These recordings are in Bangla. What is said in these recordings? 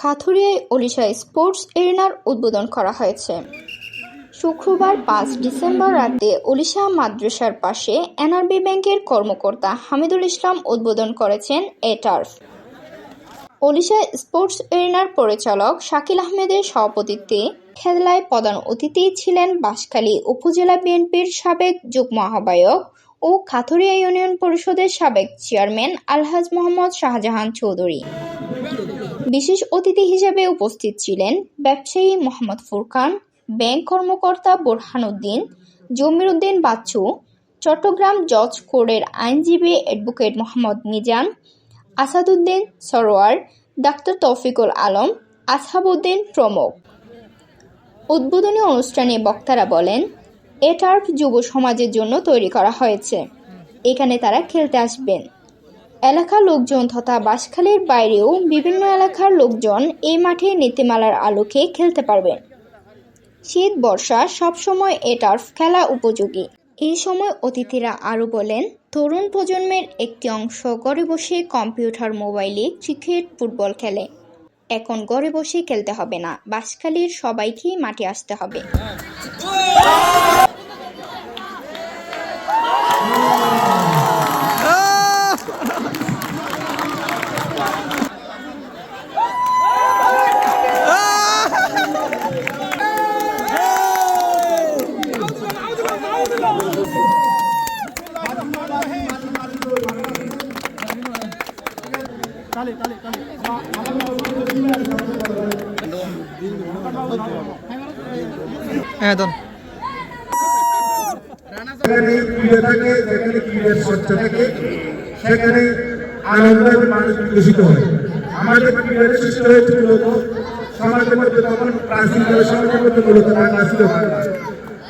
খাথুরিয়ায় ওলিশা স্পোর্টস এরিনার উদ্বোধন করা হয়েছে। শুক্রবার পাঁচ ডিসেম্বর রাতে ওলিশা মাদ্রাসার পাশে এনআরবি ব্যাংকের কর্মকর্তা হামিদুল ইসলাম উদ্বোধন করেছেন এ টার্ফ। স্পোর্টস এরিনার পরিচালক শাকিল আহমেদের সভাপতিত্বে খেলায় প্রধান অতিথি ছিলেন বাঁশখালী উপজেলা বিএনপির সাবেক যুগ্ম আহ্বায়ক ও খাথুরিয়া ইউনিয়ন পরিষদের সাবেক চেয়ারম্যান আলহাজ মোহাম্মদ শাহজাহান চৌধুরী। বিশেষ অতিথি হিসেবে উপস্থিত ছিলেন ব্যবসায়ী মোহাম্মদ ফুরকান, ব্যাংক কর্মকর্তা বোরহানুদ্দিন জমির উদ্দিন বাচ্চু, চট্টগ্রাম জজ কোর্টের আইনজীবী অ্যাডভোকেট মোহাম্মদ মিজান, আসাদুদ্দিন সরোয়ার, ডাক্তার তৌফিকুল আলম আসহাবুদ্দিন প্রমুখ। উদ্বোধনী অনুষ্ঠানে বক্তারা বলেন এ টার্ফ যুব সমাজের জন্য তৈরি করা হয়েছে। এখানে তারা খেলতে আসবেন। এলাকার লোকজন তথা বাঁশখালীর বাইরেও বিভিন্ন এলাকার লোকজন এই মাঠে নীতিমালার আলোকে খেলতে পারবেন। শীত, বর্ষা সবসময় এ টার্ফ খেলা উপযোগী। এই সময় অতিথিরা আরও বলেন, তরুণ প্রজন্মের একটি অংশ ঘরে বসে কম্পিউটার, মোবাইলে ক্রিকেট, ফুটবল খেলে। এখন ঘরে বসে খেলতে হবে না বাঁশখালীর সবাইকেই মাঠে আসতে হবে। হ্যাঁ দন সেখানে আনন্দ মানুষ বিকশিত হয়। আমাদের ক্রীড়ার সৃষ্টি হয়েছে মূলত সমাজের মধ্যে তখন প্রাচীন সমাজের মধ্যে মূলত রান্না ছিল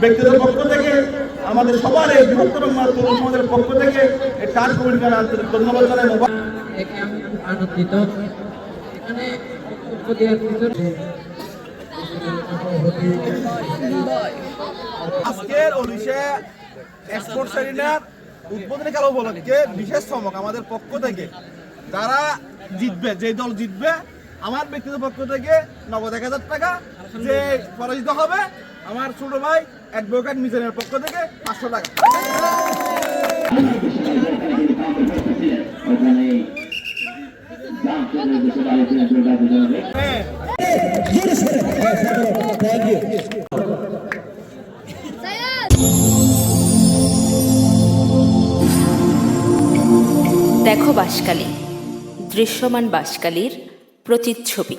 ব্যক্তিগত পক্ষ থেকে আমাদের সবার এই বৃহত্তর বাংলার তরুণ সমাজের পক্ষ থেকে এই কমিটিকে আন্তরিক ধন্যবাদ জানাই আনন্দিত। এখানে আজকের ওড়িশা এক্সপোর্টস এরিনার উদ্বোধনী খেলা উপলক্ষে বিশেষ চমক আমাদের পক্ষ থেকে। যারা জিতবে যে দল জিতবে আমার ব্যক্তিগত পক্ষ থেকে নগদ এক হাজার টাকা যে পরাজিত হবে আমার ছোট ভাই অ্যাডভোকেট মিশনের পক্ষ থেকে পাঁচশো টাকা। দেখো বাসকালী দৃশ্যমান বাসকালীর প্রতিচ্ছবি।